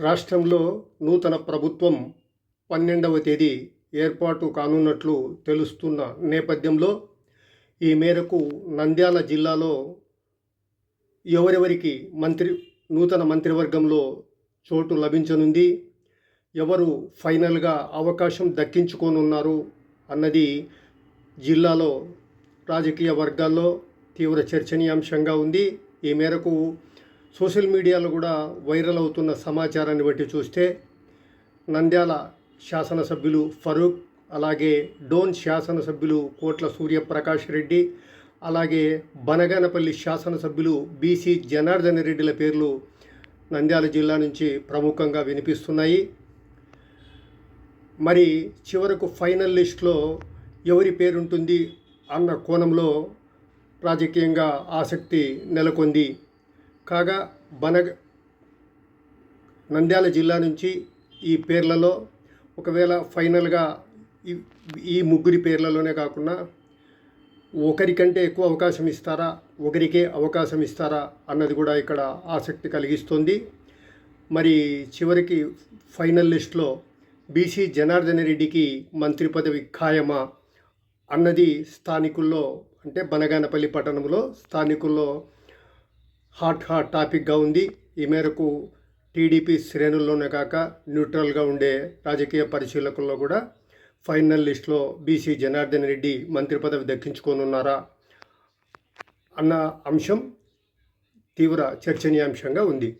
రాష్ట్రంలో నూతన ప్రభుత్వం పన్నెండవ తేదీ ఏర్పాటు కానున్నట్లు తెలుస్తున్న నేపథ్యంలో ఈ మేరకు నంద్యాల జిల్లాలో ఎవరెవరికి మంత్రి నూతన మంత్రివర్గంలో చోటు లభించనుంది ఎవరు ఫైనల్గా అవకాశం దక్కించుకోనున్నారు అన్నది జిల్లాలో రాజకీయ వర్గాల్లో తీవ్ర చర్చనీయాంశంగా ఉంది. ఈ మేరకు సోషల్ మీడియాలో కూడా వైరల్ అవుతున్న సమాచారాన్ని బట్టి చూస్తే నంద్యాల శాసనసభ్యులు ఫరూక్ అలాగే డోన్ శాసనసభ్యులు కోట్ల సూర్యప్రకాష్ రెడ్డి అలాగే బనగానపల్లి శాసనసభ్యులు బీసీ జనార్దన్ రెడ్డిల పేర్లు నంద్యాల జిల్లా నుంచి ప్రముఖంగా వినిపిస్తున్నాయి. మరి చివరకు ఫైనల్ లిస్ట్లో ఎవరి పేరుంటుంది అన్న కోణంలో రాజకీయంగా ఆసక్తి నెలకొంది. కాగా బనగ నంద్యాల జిల్లా నుంచి ఈ పేర్లలో ఒకవేళ ఫైనల్గా ఈ ఈ ముగ్గురి పేర్లలోనే కాకుండా ఒకరికంటే ఎక్కువ అవకాశం ఇస్తారా ఒకరికే అవకాశం ఇస్తారా అన్నది కూడా ఇక్కడ ఆసక్తి కలిగిస్తుంది. మరి చివరికి ఫైనల్ లిస్ట్లో బీసీ జనార్దన రెడ్డికి మంత్రి పదవి ఖాయమా అన్నది స్థానికుల్లో అంటే బనగానపల్లి పట్టణంలో స్థానికుల్లో హాట్ హాట్ టాపిక్గా ఉంది. ఈ మేరకు టీడీపీ శ్రేణుల్లోనే కాక న్యూట్రల్గా ఉండే రాజకీయ పరిశీలకుల్లో కూడా ఫైనల్ లిస్ట్లో బీసీ జనార్దన్ రెడ్డి మంత్రి పదవి దక్కించుకోనున్నారా అన్న అంశం తీవ్ర చర్చనీయాంశంగా ఉంది.